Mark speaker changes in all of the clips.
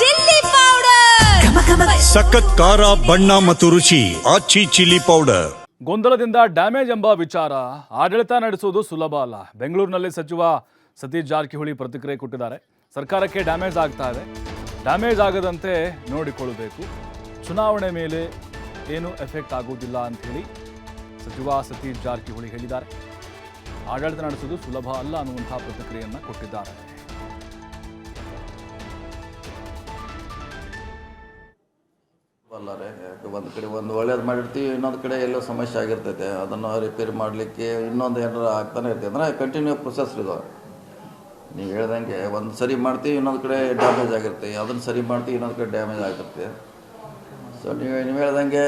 Speaker 1: Chilli powder.
Speaker 2: ಸಖತ್ ಖಾರ ಬಣ್ಣ ಮತ್ತು ರುಚಿ ಆಚಿ ಚಿಲ್ಲಿ ಪೌಡರ್.
Speaker 3: ಗೊಂದಲದಿಂದ ಡ್ಯಾಮೇಜ್ ಎಂಬ ವಿಚಾರ ಆಡಳಿತ ನಡೆಸುವುದು ಸುಲಭ ಅಲ್ಲ. ಬೆಂಗಳೂರಿನಲ್ಲಿ ಸಚಿವ ಸತೀಶ್ ಜಾರಕಿಹೊಳಿ ಪ್ರತಿಕ್ರಿಯೆ ಕೊಟ್ಟಿದ್ದಾರೆ. ಸರ್ಕಾರಕ್ಕೆ ಡ್ಯಾಮೇಜ್ ಆಗ್ತಾ ಇದೆ. ಡ್ಯಾಮೇಜ್ ಆಗದಂತೆ ನೋಡಿಕೊಳ್ಳಬೇಕು. ಚುನಾವಣೆ ಮೇಲೆ ಏನು ಎಫೆಕ್ಟ್ ಆಗುವುದಿಲ್ಲ ಅಂಥೇಳಿ ಸಚಿವ ಸತೀಶ್ ಜಾರಕಿಹೊಳಿ ಹೇಳಿದ್ದಾರೆ. ಆಡಳಿತ ನಡೆಸುವುದು ಸುಲಭ ಅಲ್ಲ ಅನ್ನುವಂತಹ ಪ್ರತಿಕ್ರಿಯೆಯನ್ನು ಕೊಟ್ಟಿದ್ದಾರೆ.
Speaker 4: ಅಲ್ಲಾರೆ, ಯಾಕೆ ಒಂದು ಕಡೆ ಒಂದು ಒಳ್ಳೇದು ಮಾಡಿರ್ತೀವಿ, ಇನ್ನೊಂದು ಕಡೆ ಎಲ್ಲೋ ಸಮಸ್ಯೆ ಆಗಿರ್ತೈತೆ. ಅದನ್ನು ರಿಪೇರಿ ಮಾಡಲಿಕ್ಕೆ ಇನ್ನೊಂದು ಏನಾರು ಆಗ್ತಾನೆ ಇರ್ತೈತೆ. ಅಂದರೆ ಕಂಟಿನ್ಯೂ ಪ್ರೊಸೆಸ್ ಇದು. ನೀವು ಹೇಳ್ದಂಗೆ ಒಂದು ಸರಿ ಮಾಡ್ತೀವಿ, ಇನ್ನೊಂದು ಕಡೆ ಡ್ಯಾಮೇಜ್ ಆಗಿರ್ತೀವಿ ಅದನ್ನು ಸರಿ ಮಾಡ್ತೀವಿ, ಇನ್ನೊಂದು ಕಡೆ ಡ್ಯಾಮೇಜ್ ಆಗಿರ್ತೀವಿ ಸೊ ನೀವು ನೀವು ಹೇಳ್ದಂಗೆ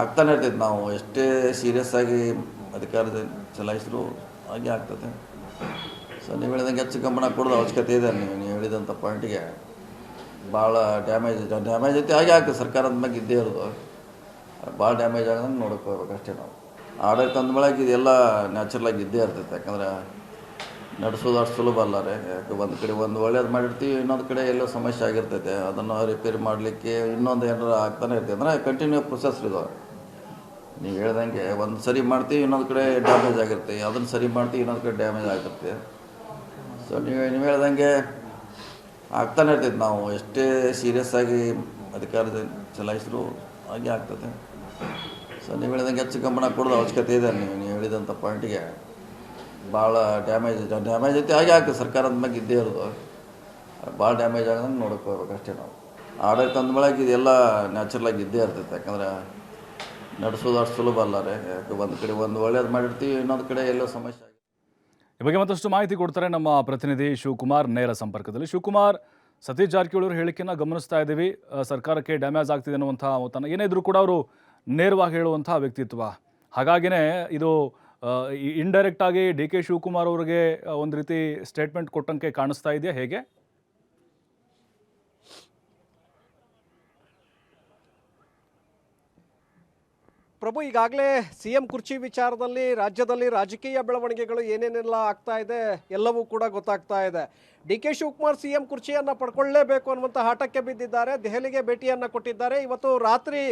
Speaker 4: ಆಗ್ತಾನೆ ಇರ್ತೈತೆ. ನಾವು ಎಷ್ಟೇ ಸೀರಿಯಸ್ ಆಗಿ ಅಧಿಕಾರದ ಚಲಾಯಿಸಿದ್ರು ಹಾಗೆ ಆಗ್ತದೆ ಸೊ ನೀವು ಹೇಳ್ದಂಗೆ ಹೆಚ್ಚು ಗಮನ ಕೊಡೋದು ಅವಶ್ಯಕತೆ ಇದೆ. ನೀವು ನೀವು ಹೇಳಿದಂಥ ಪಾಯಿಂಟಿಗೆ ಭಾಳ ಡ್ಯಾಮೇಜ್ ಡ್ಯಾಮೇಜ್ ಐತೆ, ಹಾಗೆ ಆಗ್ತದೆ ಸರ್ಕಾರದ ಮ್ಯಾಗ ಇದ್ದೇ ಇರೋದು? ಭಾಳ ಡ್ಯಾಮೇಜ್ ಆಗದಂಗೆ ನೋಡ್ಕೋಬೇಕು ಅಷ್ಟೇ ನಾವು. ಆಡಳಿತ ಮೇಲೆ ಇದೆಲ್ಲ ನ್ಯಾಚುರಲ್ ಆಗಿ ಇದ್ದೇ ಇರ್ತೈತೆ. ಯಾಕಂದ್ರೆ ನಡೆಸೋದು ಅಷ್ಟು ಸುಲಭ ಅಲ್ಲ ರೀ. ಯಾಕೆ ಒಂದು ಕಡೆ ಒಂದು ಒಳ್ಳೇದು ಮಾಡಿರ್ತೀವಿ, ಇನ್ನೊಂದು ಕಡೆ ಎಲ್ಲೋ ಸಮಸ್ಯೆ ಆಗಿರ್ತೈತೆ. ಅದನ್ನು ರಿಪೇರಿ ಮಾಡಲಿಕ್ಕೆ ಇನ್ನೊಂದು ಏನಾರು ಆಗ್ತಾನೆ ಇರ್ತೈತೆ. ಅಂದರೆ ಕಂಟಿನ್ಯೂ ಪ್ರೊಸೆಸ್ ಇದು. ನೀವು ಹೇಳ್ದಂಗೆ ಒಂದು ಸರಿ ಮಾಡ್ತೀವಿ, ಇನ್ನೊಂದು ಕಡೆ ಡ್ಯಾಮೇಜ್ ಆಗಿರ್ತೀವಿ ಅದನ್ನು ಸರಿ ಮಾಡ್ತೀವಿ, ಇನ್ನೊಂದು ಕಡೆ ಡ್ಯಾಮೇಜ್ ಆಗಿರ್ತೀವಿ ಸೊ ನೀವು ನೀವು ಹೇಳ್ದಂಗೆ ಆಗ್ತಾನೆ ಇರ್ತೈತೆ ನಾವು ಎಷ್ಟೇ ಸೀರಿಯಸ್ ಆಗಿ ಅಧಿಕಾರದ ಚಲಾಯಿಸಿದ್ರು ಹಾಗೆ ಆಗ್ತದೆ ಸೊ ನೀವು ಹೇಳಿದಂಗೆ ಹೆಚ್ಚು ಗಮನ ಕೊಡೋದು ಅವಶ್ಯಕತೆ ಇದೆ. ನೀವು ನೀವು ಹೇಳಿದಂಥ ಪಾಯಿಂಟಿಗೆ ಭಾಳ ಡ್ಯಾಮೇಜ್ ಡ್ಯಾಮೇಜ್ ಐತೆ ಹಾಗೆ ಆಗ್ತದೆ. ಸರ್ಕಾರದ ಮ್ಯಾಗ ಇದ್ದೇ ಇರೋದು. ಭಾಳ ಡ್ಯಾಮೇಜ್ ಆಗದಂಗೆ ನೋಡಕ್ಕೆ ಹೋಗ್ಬೇಕು ಅಷ್ಟೇ ನಾವು. ಆಡಳಿತ ಅಂದ್ಮೇಲೆ ಇದೆಲ್ಲ ನ್ಯಾಚುರಲ್ ಆಗಿ ಇದ್ದೇ ಇರ್ತೈತೆ. ಯಾಕಂದ್ರೆ ನಡೆಸೋದು ಅಷ್ಟು ಸುಲಭ ಅಲ್ಲ ರೀ. ಯಾಕೆ ಒಂದು ಕಡೆ ಒಂದು ಒಳ್ಳೇದು ಮಾಡಿರ್ತೀವಿ, ಇನ್ನೊಂದು ಕಡೆ ಎಲ್ಲೋ ಸಮಸ್ಯೆ
Speaker 3: ಈ ಬಗ್ಗೆ ಮತ್ತಷ್ಟು ಮಾಹಿತಿ ಕೊಡ್ತಾರೆ ನಮ್ಮ ಪ್ರತಿನಿಧಿ ಶಿವಕುಮಾರ್ ನೇರ ಸಂಪರ್ಕದಲ್ಲಿ. ಶಿವಕುಮಾರ್, ಸತೀಶ್ ಜಾರಕಿಹೊಳಿ ಅವರ ಹೇಳಿಕೆಯನ್ನು ಗಮನಿಸ್ತಾ ಇದ್ದೀವಿ. ಸರ್ಕಾರಕ್ಕೆ ಡ್ಯಾಮೇಜ್ ಆಗ್ತಿದೆ ಅನ್ನುವಂಥ ಮತನ ಏನೇ ಇದ್ರೂ ಕೂಡ ಅವರು ನೇರವಾಗಿ ಹೇಳುವಂಥ ವ್ಯಕ್ತಿತ್ವ. ಹಾಗಾಗಿನೇ ಇದು ಇಂಡೈರೆಕ್ಟ್ ಆಗಿ ಡಿ ಕೆ ಶಿವಕುಮಾರ್ ಅವರಿಗೆ ಒಂದು ರೀತಿ ಸ್ಟೇಟ್ಮೆಂಟ್ ಕೊಟ್ಟಂಗೆ ಕಾಣಿಸ್ತಾ ಇದೆಯಾ? ಹೇಗೆ?
Speaker 5: ಪ್ರಭು, ಈಗಾಗಲೇ ಸಿ ಎಂ ಕುರ್ಚಿ ವಿಚಾರದಲ್ಲಿ ರಾಜ್ಯದಲ್ಲಿ ರಾಜಕೀಯ ಬೆಳವಣಿಗೆಗಳು ಏನೇನೆಲ್ಲ ಆಗ್ತಾ ಇದೆ ಎಲ್ಲವೂ ಕೂಡ ಗೊತ್ತಾಗ್ತಾ ಇದೆ. D K Shivakumar C M ಕುರ್ಚಿಯನ್ನು ಪಡ್ಕೊಳ್ಳೇಬೇಕು ಅನ್ನುವಂಥ ಹಠಕ್ಕೆ ಬಿದ್ದಿದ್ದಾರೆ. ದೆಹಲಿಗೆ ಭೇಟಿಯನ್ನು ಕೊಟ್ಟಿದ್ದಾರೆ. ಇವತ್ತು ರಾತ್ರಿ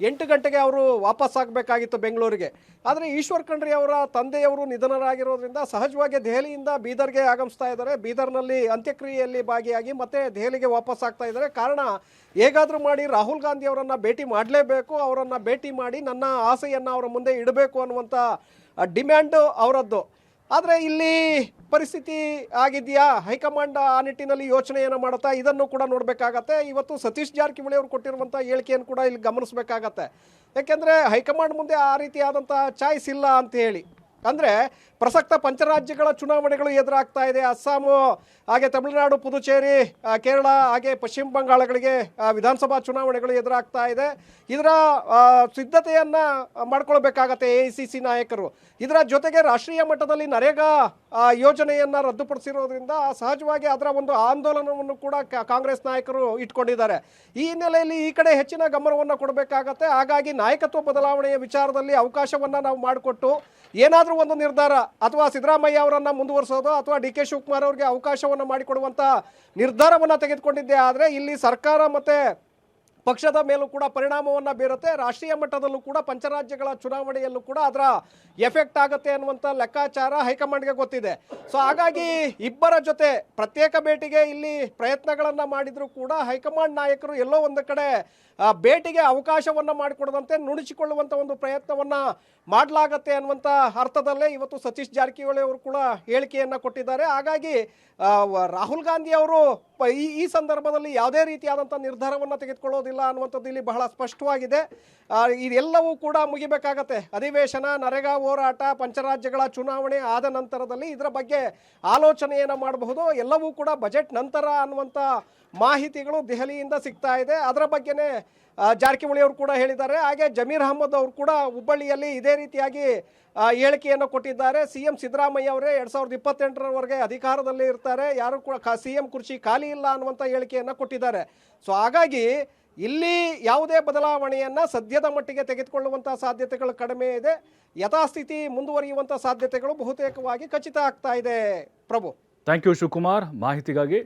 Speaker 5: ಎಂಟು ಗಂಟೆಗೆ ಅವರು ವಾಪಸ್ ಆಗಬೇಕಾಗಿತ್ತು ಬೆಂಗಳೂರಿಗೆ. ಆದರೆ ಈಶ್ವರ್ ಖಂಡ್ರಿ ಅವರ ತಂದೆಯವರು ನಿಧನರಾಗಿರೋದ್ರಿಂದ ಸಹಜವಾಗಿ ದೆಹಲಿಯಿಂದ ಬೀದರ್ಗೆ ಆಗಮಿಸ್ತಾ ಇದ್ದಾರೆ. ಬೀದರ್ನಲ್ಲಿ ಅಂತ್ಯಕ್ರಿಯೆಯಲ್ಲಿ ಭಾಗಿಯಾಗಿ ಮತ್ತೆ ದೆಹಲಿಗೆ ವಾಪಸ್ ಆಗ್ತಾ ಇದ್ದಾರೆ. ಕಾರಣ ಹೇಗಾದರೂ ಮಾಡಿ ರಾಹುಲ್ ಗಾಂಧಿ ಅವರನ್ನು ಭೇಟಿ ಮಾಡಲೇಬೇಕು. ಅವರನ್ನು ಭೇಟಿ ಮಾಡಿ ನನ್ನ ಆಸೆಯನ್ನು ಅವರ ಮುಂದೆ ಇಡಬೇಕು ಅನ್ನುವಂಥ ಡಿಮ್ಯಾಂಡು ಅವರದ್ದು. ಆದರೆ ಇಲ್ಲಿ ಪರಿಸ್ಥಿತಿ ಆಗಿದೆಯಾ? ಹೈಕಮಾಂಡ್ ಆ ನಿಟ್ಟಿನಲ್ಲಿ ಯೋಚನೆಯನ್ನು ಮಾಡುತ್ತಾ ಇದನ್ನು ಕೂಡ ನೋಡಬೇಕಾಗತ್ತೆ. ಇವತ್ತು ಸತೀಶ್ ಜಾರಕಿಹೊಳಿ ಅವರು ಕೊಟ್ಟಿರುವಂಥ ಹೇಳಿಕೆಯನ್ನು ಕೂಡ ಇಲ್ಲಿ ಗಮನಿಸಬೇಕಾಗತ್ತೆ. ಯಾಕೆಂದರೆ ಹೈಕಮಾಂಡ್ ಮುಂದೆ ಆ ರೀತಿಯಾದಂಥ ಚಾಯ್ಸ್ ಇಲ್ಲ ಅಂತ ಹೇಳಿ. ಅಂದರೆ ಪ್ರಸಕ್ತ ಪಂಚರಾಜ್ಯಗಳ ಚುನಾವಣೆಗಳು ಎದುರಾಗ್ತಾ ಇದೆ. ಅಸ್ಸಾಮು, ಹಾಗೆ ತಮಿಳುನಾಡು, ಪುದುಚೇರಿ ಕೇರಳ, ಹಾಗೆ ಪಶ್ಚಿಮ ಬಂಗಾಳಗಳಿಗೆ ವಿಧಾನಸಭಾ ಚುನಾವಣೆಗಳು ಎದುರಾಗ್ತಾ ಇದೆ. ಇದರ ಸಿದ್ಧತೆಯನ್ನು ಮಾಡ್ಕೊಳ್ಬೇಕಾಗತ್ತೆ ಎ ಸಿ ನಾಯಕರು. ಇದರ ಜೊತೆಗೆ ರಾಷ್ಟ್ರೀಯ ಮಟ್ಟದಲ್ಲಿ ನರೇಗಾ ಯೋಜನೆಯನ್ನು ರದ್ದುಪಡಿಸಿರೋದ್ರಿಂದ ಸಹಜವಾಗಿ ಅದರ ಒಂದು ಆಂದೋಲನವನ್ನು ಕೂಡ ಕಾಂಗ್ರೆಸ್ ನಾಯಕರು ಇಟ್ಕೊಂಡಿದ್ದಾರೆ. ಈ ಹಿನ್ನೆಲೆಯಲ್ಲಿ ಈ ಕಡೆ ಹೆಚ್ಚಿನ ಗಮನವನ್ನು ಕೊಡಬೇಕಾಗತ್ತೆ. ಹಾಗಾಗಿ ನಾಯಕತ್ವ ಬದಲಾವಣೆಯ ವಿಚಾರದಲ್ಲಿ ಅವಕಾಶವನ್ನ ನಾವು ಮಾಡಿಕೊಟ್ಟು ಏನಾದರೂ ಒಂದು ನಿರ್ಧಾರ ಅಥವಾ ಸಿದ್ದರಾಮಯ್ಯ ಅವರನ್ನು ಮುಂದುವರಿಸೋದು ಅಥವಾ ಡಿ ಕೆ ಶಿವಕುಮಾರ್ ಅವರಿಗೆ ಅವಕಾಶವನ್ನು ಮಾಡಿಕೊಡುವಂಥ ನಿರ್ಧಾರವನ್ನು ತೆಗೆದುಕೊಂಡಿದ್ದೆ. ಆದರೆ ಇಲ್ಲಿ ಸರ್ಕಾರ ಮತ್ತೆ ಪಕ್ಷದ ಮೇಲೂ ಕೂಡ ಪರಿಣಾಮವನ್ನು ಬೀರುತ್ತೆ. ರಾಷ್ಟ್ರೀಯ ಮಟ್ಟದಲ್ಲೂ ಕೂಡ ಪಂಚರಾಜ್ಯಗಳ ಚುನಾವಣೆಯಲ್ಲೂ ಕೂಡ ಅದರ ಎಫೆಕ್ಟ್ ಆಗುತ್ತೆ ಅನ್ನುವಂಥ ಲೆಕ್ಕಾಚಾರ ಹೈಕಮಾಂಡ್ಗೆ ಗೊತ್ತಿದೆ. ಸೊ ಹಾಗಾಗಿ ಇಬ್ಬರ ಜೊತೆ ಪ್ರತ್ಯೇಕ ಭೇಟಿಗೆ ಇಲ್ಲಿ ಪ್ರಯತ್ನಗಳನ್ನು ಮಾಡಿದರೂ ಕೂಡ ಹೈಕಮಾಂಡ್ ನಾಯಕರು ಎಲ್ಲೋ ಒಂದು ಕಡೆ ಭೇಟಿಗೆ ಅವಕಾಶವನ್ನು ಮಾಡಿಕೊಡದಂತೆ ನುಣುಚಿಕೊಳ್ಳುವಂಥ ಒಂದು ಪ್ರಯತ್ನವನ್ನು ಮಾಡಲಾಗತ್ತೆ ಅನ್ನುವಂಥ ಅರ್ಥದಲ್ಲೇ ಇವತ್ತು ಸತೀಶ್ ಜಾರಕಿಹೊಳಿ ಅವರು ಕೂಡ ಹೇಳಿಕೆಯನ್ನು ಕೊಟ್ಟಿದ್ದಾರೆ. ಹಾಗಾಗಿ ರಾಹುಲ್ ಗಾಂಧಿ ಅವರು ಈ ಸಂದರ್ಭದಲ್ಲಿ ಯಾವುದೇ ರೀತಿಯಾದಂಥ ನಿರ್ಧಾರವನ್ನು ತೆಗೆದುಕೊಳ್ಳೋದಿಲ್ಲ. ಅನ್ನುವಂಥದ್ದು ಇಲ್ಲಿ ಬಹಳ ಸ್ಪಷ್ಟವಾಗಿದೆ. ಇದೆಲ್ಲವೂ ಕೂಡ ಮುಗಿಬೇಕಾಗತ್ತೆ. ಅಧಿವೇಶನ, ನರೇಗಾ ಹೋರಾಟ, ಪಂಚರಾಜ್ಯಗಳ ಚುನಾವಣೆ ಆದ ನಂತರದಲ್ಲಿ ಇದರ ಬಗ್ಗೆ ಆಲೋಚನೆಯನ್ನು ಮಾಡಬಹುದು. ಎಲ್ಲವೂ ಕೂಡ ಬಜೆಟ್ ನಂತರ ಅನ್ನುವಂಥ ಮಾಹಿತಿಗಳು ದೆಹಲಿಯಿಂದ ಸಿಗ್ತಾ ಇದೆ. ಅದರ ಬಗ್ಗೆನೇ ಜಾರಕಿಹೊಳಿ ಅವರು ಕೂಡ ಹೇಳಿದ್ದಾರೆ. ಹಾಗೆ ಜಮೀರ್ ಅಹಮದ್ ಅವರು ಕೂಡ ಹುಬ್ಬಳ್ಳಿಯಲ್ಲಿ ಇದೇ ರೀತಿಯಾಗಿ ಹೇಳಿಕೆಯನ್ನು ಕೊಟ್ಟಿದ್ದಾರೆ. ಸಿ ಎಂ ಸಿದ್ದರಾಮಯ್ಯ ಅವರೇ ಎರಡು ಸಾವಿರದ ಇಪ್ಪತ್ತೆಂಟರವರೆಗೆ ಅಧಿಕಾರದಲ್ಲಿ ಇರ್ತಾರೆ. ಯಾರು ಕೂಡ ಸಿ ಎಂ ಕುರ್ಚಿ ಖಾಲಿ ಇಲ್ಲ ಅನ್ನುವಂಥ ಹೇಳಿಕೆಯನ್ನು ಕೊಟ್ಟಿದ್ದಾರೆ. ಸೊ, ಹಾಗಾಗಿ ಇಲ್ಲಿ ಯಾವುದೇ ಬದಲಾವಣೆಯನ್ನು ಸದ್ಯದ ಮಟ್ಟಿಗೆ ತೆಗೆದುಕೊಳ್ಳುವಂಥ ಸಾಧ್ಯತೆಗಳು ಕಡಿಮೆ ಇದೆ. ಯಥಾಸ್ಥಿತಿ ಮುಂದುವರಿಯುವಂಥ ಸಾಧ್ಯತೆಗಳು ಬಹುತೇಕವಾಗಿ ಖಚಿತ ಆಗ್ತಾ ಇದೆ. ಪ್ರಭು.
Speaker 3: ಥ್ಯಾಂಕ್ ಯು ಶಿವಕುಮಾರ್ ಮಾಹಿತಿಗಾಗಿ